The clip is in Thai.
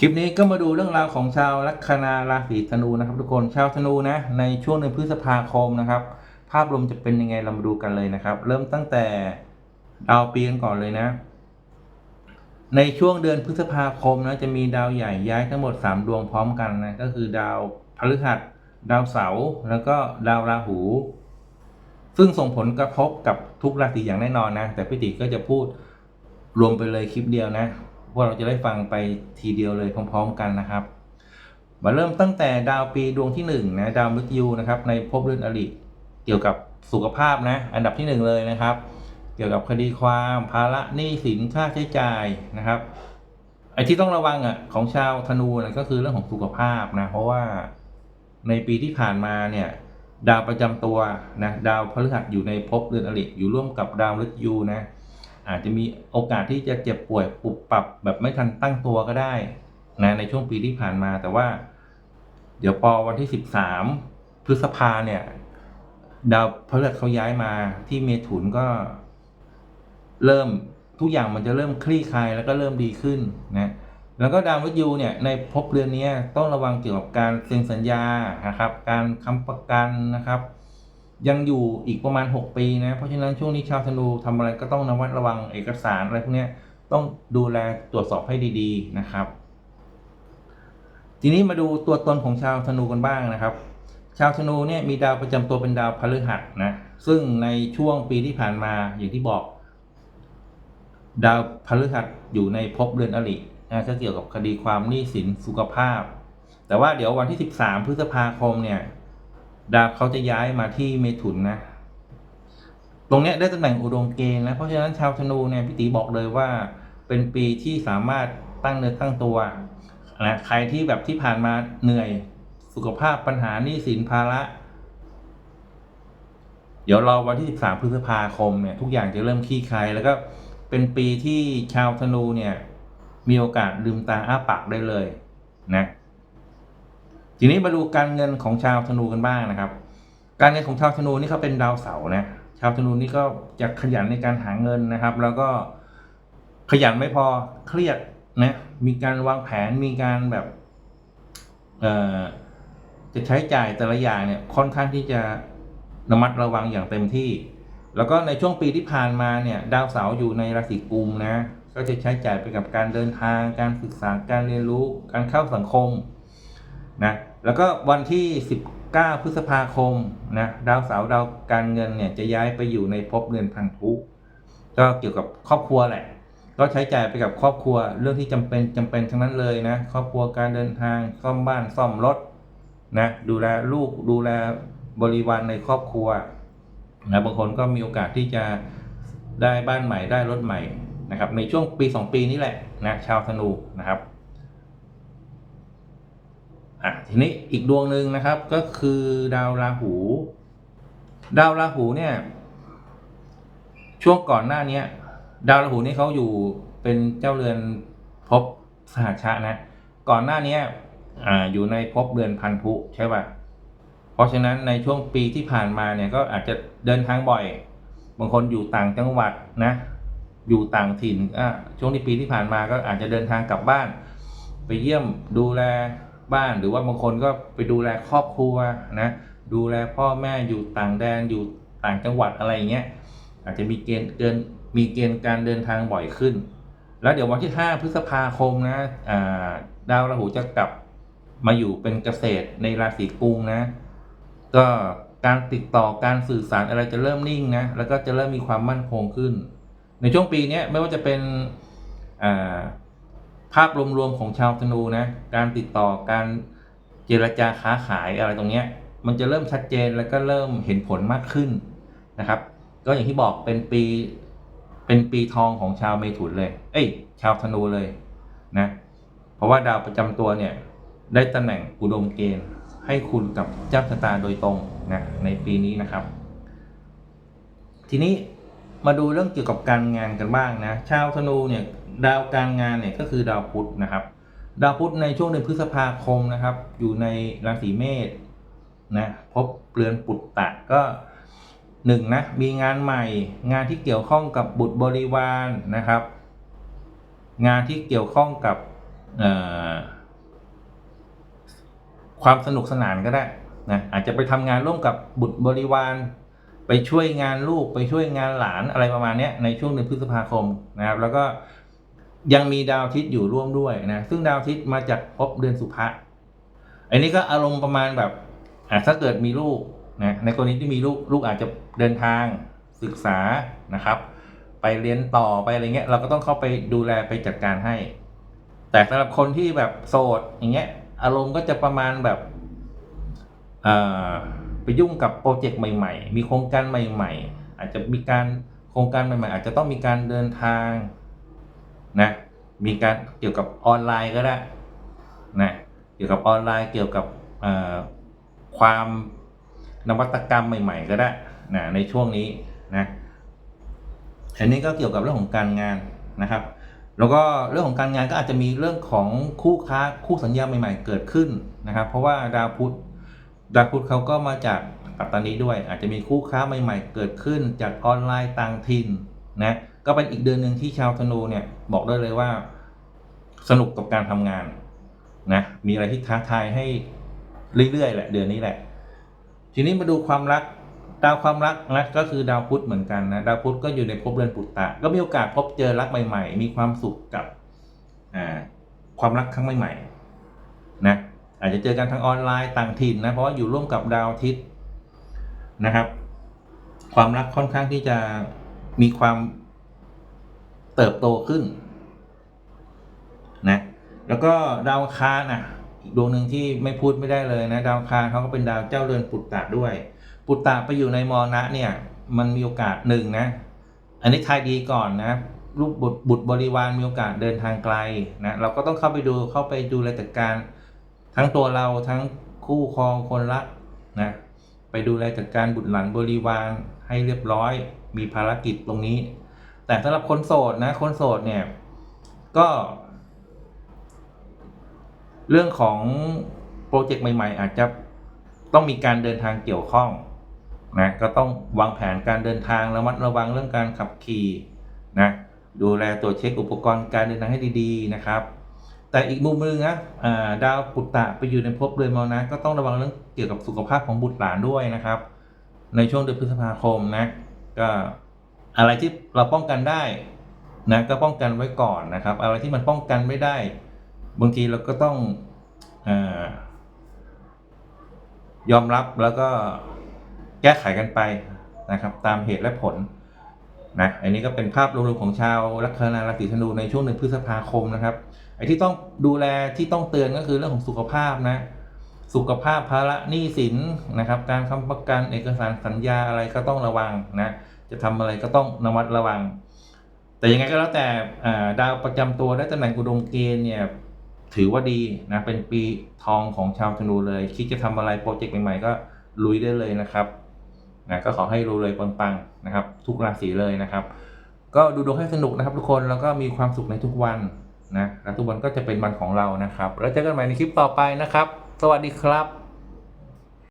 คลิปนี้ก็มาดูเรื่องราวของชาวลัคนาราศีธนูนะครับ ทุกคนชาวธนูนะในช่วงเดือนพฤษภาคมนะครับ ภาพรวมจะเป็นยังไงเรามาดูกันเลยนะครับ เริ่มตั้งแต่ดาวปีกันก่อนเลยนะ ในช่วงเดือนพฤษภาคมนะจะมีดาวใหญ่ย้ายทั้งหมด 3 ดวงพร้อมกันนะก็คือดาวพฤหัส ดาวเสาร์แล้วก็ดาวราหู ซึ่งส่งผลกระทบกับทุกราศีอย่างแน่นอนนะแต่พี่ติก็จะพูดรวมไปเลยคลิปเดียวนะ ว่าเราจะได้ฟังไปทีเดียวเลยพร้อม ๆ กันนะครับ มาเริ่มตั้งแต่ดาวปีดวงที่หนึ่งนะดาวมฤตยูนะครับในภพเรือนอริเกี่ยวกับสุขภาพนะอันดับที่หนึ่งเลยนะครับ เกี่ยวกับคดีความภาระหนี้สินค่าใช้จ่ายนะครับไอ้ที่ต้องระวังอะของชาวธนูนะก็คือเรื่องของสุขภาพนะเพราะว่าในปีที่ผ่านมาเนี่ยดาวประจำตัวนะดาวพฤหัสอยู่ในภพเรือนอริอยู่ร่วมกับดาวฤตยูนะ อาจจะมีโอกาสที่จะเจ็บป่วยปุบปรับแบบไม่ทันตั้งตัวก็ได้นะในช่วงปีที่ผ่านมาแต่ว่า เดี๋ยวพอวันที่สิบสามพฤษภาเนี่ย ดาวพฤหัสเขาย้ายมาที่เมถุนก็ เริ่มทุกอย่างมันจะเริ่มคลี่คลายแล้วก็เริ่มดีขึ้นนะแล้วก็ดาวมฤตยูเนี่ยในภพเรือนนี้ต้องระวังเกี่ยวกับการเซ็นสัญญานะครับ การค้ำประกันนะครับ ยังอยู่อีกประมาณ 6 ปีนะ เพราะฉะนั้นช่วงนี้ชาวธนูทำอะไรก็ต้องระมัดระวังเอกสารอะไรพวกนี้ต้องดูแลตรวจสอบให้ดีๆนะครับ ทีนี้มาดูตัวตนของชาวธนูกันบ้างนะครับ ชาวธนูเนี่ยมีดาวประจำตัวเป็นดาวพฤหัสนะซึ่งในช่วงปีที่ผ่านมาอย่างที่บอก ดาวพฤหัสอยู่ในภพเรือนอรินะก็เกี่ยวกับคดีความหนี้สินสุขภาพ แต่ว่าเดี๋ยววันที่ 13 พฤษภาคมเนี่ย ดาวเขาจะย้ายมาที่เมถุนนะ ตรงนี้ได้ตำแหน่งอุดมเกณฑ์นะ เพราะฉะนั้นชาวธนูเนี่ยพี่ตีบอกเลยว่า เป็นปีที่สามารถตั้งเนื้อตั้งตัวนะใครที่แบบที่ผ่านมาเหนื่อยสุขภาพปัญหาหนี้สินภาระ เดี๋ยวรอวันที่ 13 พฤษภาคมเนี่ย ทุกอย่างจะเริ่มคลี่คลายแล้วก็เป็นปีที่ชาวธนูเนี่ย มีโอกาสลืมตาอ้าปากได้เลยนะ ทีนี้มาดูการเงินของชาวธนูกันบ้างนะครับ การเงินของชาวธนูนี่เขาเป็นดาวเสาร์นะชาวธนูนี่ก็จะขยันในการหาเงินนะครับ แล้วก็ขยันไม่พอเครียดนะมีการวางแผนมีการแบบเอ่อจะใช้จ่ายแต่ละอย่างเนี่ยค่อนข้างที่จะระมัดระวังอย่างเต็มที่ แล้วก็ในช่วงปีที่ผ่านมาเนี่ยดาวเสาร์อยู่ในราศีกุมนะก็จะใช้จ่ายไปกับการเดินทาง การศึกษาการเรียนรู้ การเข้าสังคมนะ แล้วก็วันที่ 19 พฤษภาคมนะดาวเสาร์ดาวการเงินเนี่ยจะย้ายไปอยู่ในภพเรือนพันธุก็เกี่ยวกับครอบครัวแหละ ก็ใช้จ่ายไปกับครอบครัวเรื่องที่จำเป็นจำเป็นทั้งนั้นเลยนะครอบครัวการเดินทางซ่อมบ้านซ่อมรถนะดูแลลูกดูแลบริวารในครอบครัวนะบางคนก็มีโอกาสที่จะได้บ้านใหม่ได้รถใหม่นะครับในช่วงปี 2 ปีนี้แหละนะชาวธนูนะครับ อะทีนี้อีกดวงหนึ่งนะครับก็คือดาวราหู ดาวราหูเนี่ย ช่วงก่อนหน้าเนี้ย ดาวราหูนี่เขาอยู่เป็นเจ้าเรือนภพสหชานะ ก่อนหน้าเนี้ยอ่าอยู่ในภพเรือนพันธุใช่ป่ะเพราะฉะนั้นในช่วงปีที่ผ่านมาเนี่ยก็อาจจะเดินทางบ่อย บางคนอยู่ต่างจังหวัดนะ อยู่ต่างถิ่นอะช่วงที่ปีที่ผ่านมาก็อาจจะเดินทางกลับบ้าน ไปเยี่ยมดูแล บ้านหรือว่าบางคนก็ไปดูแลครอบครัวนะดูแลพ่อแม่อยู่ต่างแดนอยู่ต่างจังหวัดอะไรเงี้ยอาจจะมีเกณฑ์เกินมีเกณฑ์การเดินทางบ่อยขึ้น แล้วเดี๋ยววันที่ 5 พฤษภาคมนะาดาวราหูจะกลับมาอยู่เป็นเกษตรในราศีกุมนะก็การติดต่อการสื่อสารอะไรจะเริ่มนิ่งนะแล้วก็จะเริ่มมีความมั่นคงขึ้น ในช่วงปีนี้ไม่ว่าจะเป็นอ่า ภาพรวมๆของชาวธนูนะการติดต่อการเจรจาค้าขายอะไรตรงเนี้ยมันจะเริ่มชัดเจนแล้วก็เริ่มเห็นผลมากขึ้นนะครับ ก็อย่างที่บอกเป็นปีเป็นปีทองของชาวเมถุนเลย เอ้ย ชาวธนูเลยนะ เพราะว่าดาวประจำตัวเนี่ยได้ตำแหน่งอุดมเกณฑ์ให้คุณกับเจ้าชะตาโดยตรงนะในปีนี้นะครับ ทีนี้มาดูเรื่องเกี่ยวกับการงานกันบ้างนะ ชาวธนูเนี่ย ดาวการงานเนี่ยก็คือดาวพุธนะครับ ดาวพุธในช่วงเดือนพฤษภาคมนะครับ อยู่ในราศีเมษนะพบเปลือนปุตตะก็หนึ่งนะมีงานใหม่งานที่เกี่ยวข้องกับบุตรบริวารนะครับ งานที่เกี่ยวข้องกับความสนุกสนานก็ได้นะอาจจะไปทำงานร่วมกับบุตรบริวาร ไปช่วยงานลูกไปช่วยงานหลานอะไรประมาณนี้ในช่วงเดือนพฤษภาคมนะครับ แล้วก็ ยังมีดาวอาทิตย์อยู่ร่วมด้วยนะ ซึ่งดาวอาทิตย์มาจากภพเดือนสุภะอันนี้ก็อารมณ์ประมาณแบบอะถ้าเกิดมีลูกนะในกรณีที่มีลูกลูกอาจจะเดินทางศึกษานะครับ ไปเรียนต่อไปอะไรเงี้ยเราก็ต้องเข้าไปดูแลไปจัดการให้ แต่สำหรับคนที่แบบโสดอย่างเงี้ยอารมณ์ก็จะประมาณแบบไปยุ่งกับโปรเจกต์ใหม่ ๆ มีโครงการใหม่ ๆ อาจจะมีการโครงการใหม่ ๆ อาจจะต้องมีการเดินทาง นะมีการเกี่ยวกับออนไลน์ก็ได้นะเกี่ยวกับออนไลน์เกี่ยวกับความนวัตกรรมใหม่ ๆ ก็ได้นะในช่วงนี้นะอันนี้ก็เกี่ยวกับเรื่องของการงานนะครับ แล้วก็เรื่องของการงานก็อาจจะมีเรื่องของคู่ค้าคู่สัญญาใหม่ ๆ เกิดขึ้นนะครับ เพราะว่าดาวพุธดาวพุธเขาก็มาจากปัตตานีด้วย อาจจะมีคู่ค้าใหม่ ๆ เกิดขึ้นจากออนไลน์ต่างถิ่นนะ ก็เป็นอีกเดือนหนึ่งที่ชาวธนูเนี่ยบอกได้เลยว่า สนุกกับการทำงานนะมีอะไรที่ท้าทายให้เรื่อยๆแหละเดือนนี้แหละ ทีนี้มาดูความรักดาวความรักนะก็คือดาวพุธเหมือนกันนะดาวพุธก็อยู่ในภพเรือนปุตตะ ก็มีโอกาสพบเจอรักใหม่ ๆ มีความสุขกับอ่าความรักครั้งใหม่ๆนะอาจจะเจอกันทางออนไลน์ต่างถิ่นนะเพราะว่าอยู่ร่วมกับดาวอาทิตย์นะครับ ความรักค่อนข้างที่จะมีความ เติบโตขึ้นนะแล้วก็ดาวคารนะอีกดวงหนึ่งที่ไม่พูดไม่ได้เลยนะดาวคารเขาก็เป็นดาวเจ้าเรือนปุตตะด้วย ปุตตะไปอยู่ในมรณะเนี่ย มันมีโอกาสหนึ่งนะ อันนี้ทายดีก่อนนะลูกบุตรบุตรบริวารมีโอกาสเดินทางไกลนะเราก็ต้องเข้าไปดูเข้าไปดูแลจัดการ ทั้งตัวเราทั้งคู่ครองคนรักนะไปดูแลจัดการบุตรหลานบริวารให้เรียบร้อย มีภารกิจตรงนี้ แต่สำหรับคนโสดนะ คนโสดเนี่ย ก็ เรื่องของโปรเจกต์ใหม่ ๆ อาจจะต้องมีการเดินทางเกี่ยวข้องนะก็ต้องวางแผนการเดินทางระมัดระวังเรื่องการขับขี่นะดูแลตรวจเช็คอุปกรณ์การเดินทางให้ดีๆนะครับ แต่อีกมุมหนึงนะดาวปุตตะไปอยู่ในภพเรือนมรณะก็ต้องระวังเรื่องเกี่ยวกับสุขภาพของบุตรหลานด้วยนะครับ ในช่วงเดือนพฤษภาคมนะก็ อะไรที่เราป้องกันได้นะก็ป้องกันไว้ก่อนนะครับ อะไรที่มันป้องกันไม่ได้ บางทีเราก็ต้องอยอมรับแล้วก็แก้ไขกันไปนะครับ ตามเหตุและผลนะอันนี้ก็เป็นภาพรวมๆของชาวลัคนาราศีธนูในช่วงเดือนพฤษภาคมนะครับไอ้ที่ต้องดูแลที่ต้องเตือนก็คือเรื่องของสุขภาพนะสุขภาพภาระหนี้สินนะครับ การค้ำประกันเอกสารสัญญาอะไรก็ต้องระวังนะ จะทำอะไรก็ต้องระมัดระวัง แต่ยังไงก็แล้วแต่ดาวประจำตัวได้ตำแหน่งกุดมเกณฑ์เนี่ยถือว่าดีนะเป็นปีทองของชาวธนูเลย คิดจะทำอะไรโปรเจกต์ใหม่ๆก็ลุยได้เลยนะครับนะก็ขอให้รู้เลยปังๆนะครับ ทุกราศีเลยนะครับ ก็ดูดวงให้สนุกนะครับ ทุกคนแล้วก็มีความสุขในทุกวันนะและทุกวันก็จะเป็นวันของเรานะครับ แล้วเจอกันใหม่ในคลิปต่อไปนะครับ สวัสดีครับ